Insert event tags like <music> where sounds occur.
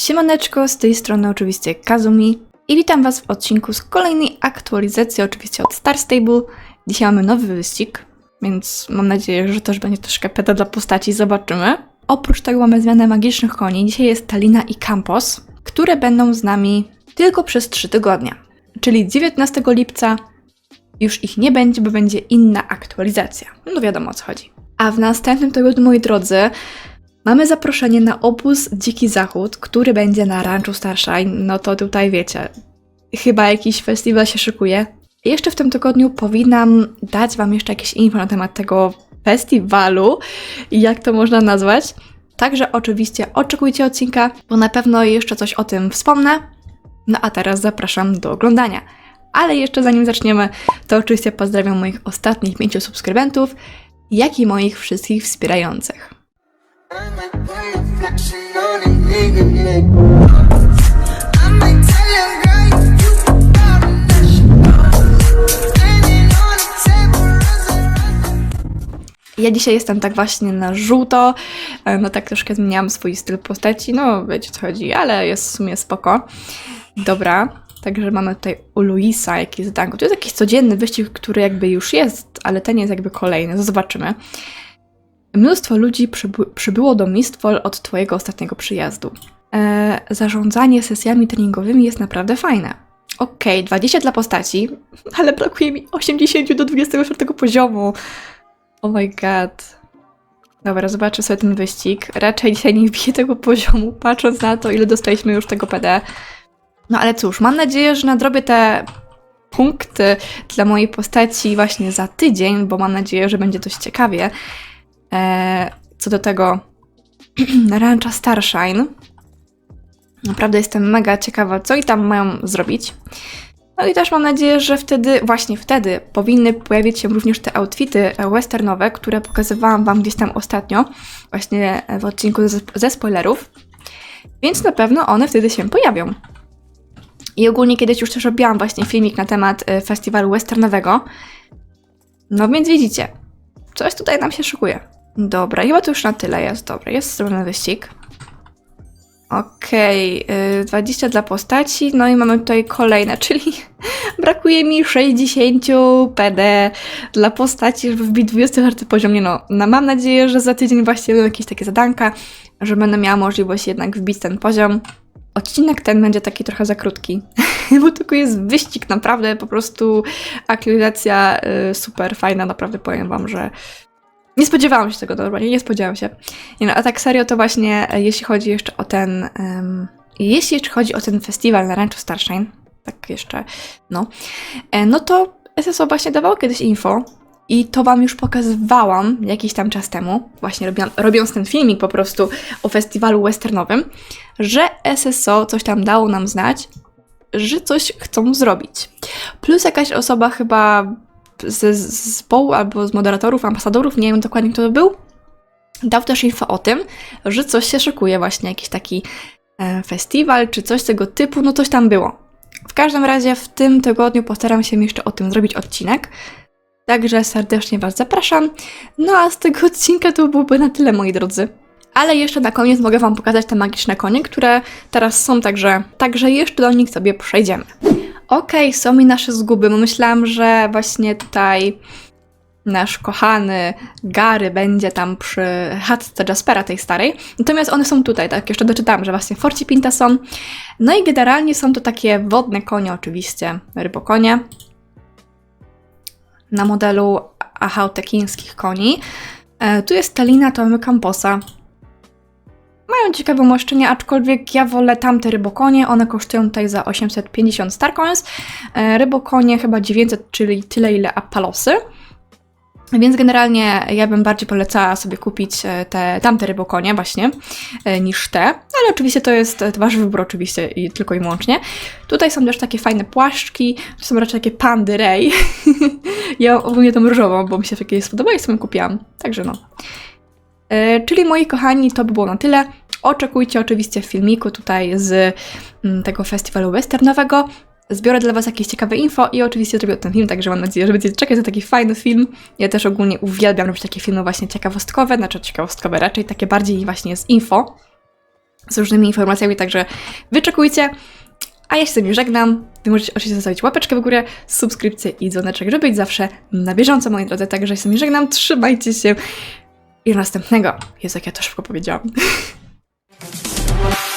Siemaneczko, z tej strony oczywiście Kazumi i witam Was w odcinku z kolejnej aktualizacji, oczywiście od Star Stable. Dzisiaj mamy nowy wyścig, więc mam nadzieję, że też będzie troszkę peta dla postaci, zobaczymy. Oprócz tego mamy zmianę magicznych koni. Dzisiaj jest Talina i Campos, które będą z nami tylko przez 3 tygodnie. Czyli 19 lipca już ich nie będzie, bo będzie inna aktualizacja. No wiadomo o co chodzi. A w następnym tygodniu, moi drodzy, Mamy zaproszenie na obóz Dziki Zachód, który będzie na Ranchu Starshine. No to tutaj wiecie, chyba jakiś festiwal się szykuje. Jeszcze w tym tygodniu powinnam dać Wam jeszcze jakieś info na temat tego festiwalu jak to można nazwać. Także oczywiście oczekujcie odcinka, bo na pewno jeszcze coś o tym wspomnę. No a teraz zapraszam do oglądania. Ale jeszcze zanim zaczniemy, to oczywiście pozdrawiam moich ostatnich pięciu subskrybentów, jak i moich wszystkich wspierających. Ja dzisiaj jestem tak właśnie na żółto, e, no tak troszkę zmieniałam swój styl postaci, no wiecie co chodzi, ale jest w sumie spoko. Dobra, także mamy tutaj u Luisa jakieś zadanko. To jest jakiś codzienny wyścig, który jakby już jest, ale ten jest jakby kolejny, zobaczymy. Mnóstwo ludzi przyby przybyło do Mistfall od twojego ostatniego przyjazdu. E, zarządzanie sesjami treningowymi jest naprawdę fajne. Okej, 20 dla postaci, ale brakuje mi 80 do 24 poziomu. Oh my god. Dobra, zobaczę sobie ten wyścig. Raczej dzisiaj nie wbiję tego poziomu, patrząc na to, ile dostaliśmy już tego PD. No ale cóż, mam nadzieję, że nadrobię te punkty dla mojej postaci właśnie za tydzień, bo mam nadzieję, że będzie dość ciekawie. Eee, co do tego <clears throat> Rancha Starshine. Naprawdę jestem mega ciekawa, co i tam mają zrobić. No i też mam nadzieję, że wtedy, właśnie wtedy, powinny pojawić się również te outfity e, westernowe, które pokazywałam Wam gdzieś tam ostatnio, właśnie w odcinku ze, spoilerów. Więc na pewno one wtedy się pojawią. I ogólnie kiedyś już też robiłam właśnie filmik na temat e, festiwalu westernowego. No więc widzicie, coś tutaj nam się szykuje. Dobra, chyba to już na tyle jest. Dobra, jest zrobiony wyścig. Okej, y, 20 dla postaci, no i mamy tutaj kolejne, <laughs> czyli brakuje mi 60 PD dla postaci, żeby wbić 24 poziom. No, no, mam nadzieję, że za tydzień właśnie będą jakieś takie zadanka, że będę miała możliwość jednak wbić ten poziom. Odcinek ten będzie taki trochę za krótki, <laughs> bo tylko jest wyścig, naprawdę po prostu aktualizacja y, super fajna, naprawdę powiem wam, że nie spodziewałam się tego, dobra, nie, spodziewałam się. Nie no, a tak serio to właśnie, e, jeśli chodzi jeszcze o ten, em, jeśli chodzi o ten festiwal na Ranchu Starshine, tak jeszcze, no, e, no to SSO właśnie dawało kiedyś info i to wam już pokazywałam jakiś tam czas temu, właśnie robiąc ten filmik po prostu o festiwalu westernowym, że SSO coś tam dało nam znać, że coś chcą zrobić. Plus jakaś osoba chyba z zespołu albo z moderatorów, ambasadorów, nie wiem dokładnie kto to był, dał też info o tym, że coś się szykuje, właśnie jakiś taki e, festiwal czy coś tego typu, no coś tam było. W każdym razie w tym tygodniu postaram się jeszcze o tym zrobić odcinek. Także serdecznie Was zapraszam. No a z tego odcinka to byłoby na tyle, moi drodzy. Ale jeszcze na koniec mogę Wam pokazać te magiczne konie, które teraz są, także, także jeszcze do nich sobie przejdziemy. Okej, są mi nasze zguby, bo myślałam, że właśnie tutaj nasz kochany Gary będzie tam przy chatce Jaspera, tej starej. Natomiast one są tutaj, tak jeszcze doczytałam, że właśnie Forci Pinta są. No i generalnie są to takie wodne konie oczywiście, rybokonie. Na modelu achautekińskich koni. E, tu jest Talina, to mamy Camposa. Mają ciekawe umieszczenie, aczkolwiek ja wolę tamte rybokonie. One kosztują tutaj za 850 Starcoins. E, rybokonie chyba 900, czyli tyle ile Appalosy. Więc generalnie ja bym bardziej polecała sobie kupić e, te tamte rybokonie właśnie e, niż te, ale oczywiście to jest wasz wybór oczywiście i tylko i wyłącznie. Tutaj są też takie fajne płaszczki, to są raczej takie pandy Ray. <laughs> ja ogólnie tą różową, bo mi się takie spodobało i sobie kupiłam. Także no. Czyli moi kochani, to by było na tyle. Oczekujcie oczywiście filmiku tutaj z mm, tego festiwalu westernowego. Zbiorę dla Was jakieś ciekawe info i oczywiście zrobię ten film, także mam nadzieję, że będziecie czekać na taki fajny film. Ja też ogólnie uwielbiam robić takie filmy właśnie ciekawostkowe, znaczy ciekawostkowe raczej, takie bardziej właśnie z info. z różnymi informacjami, także wyczekujcie. A ja się z wami żegnam. Wy możecie oczywiście zostawić łapeczkę w górę, subskrypcję i dzwoneczek, żeby być zawsze na bieżąco, moi drodzy. Także się z wami żegnam, trzymajcie się i do następnego. Jezu, jak ja to szybko powiedziałam. <laughs> Bye.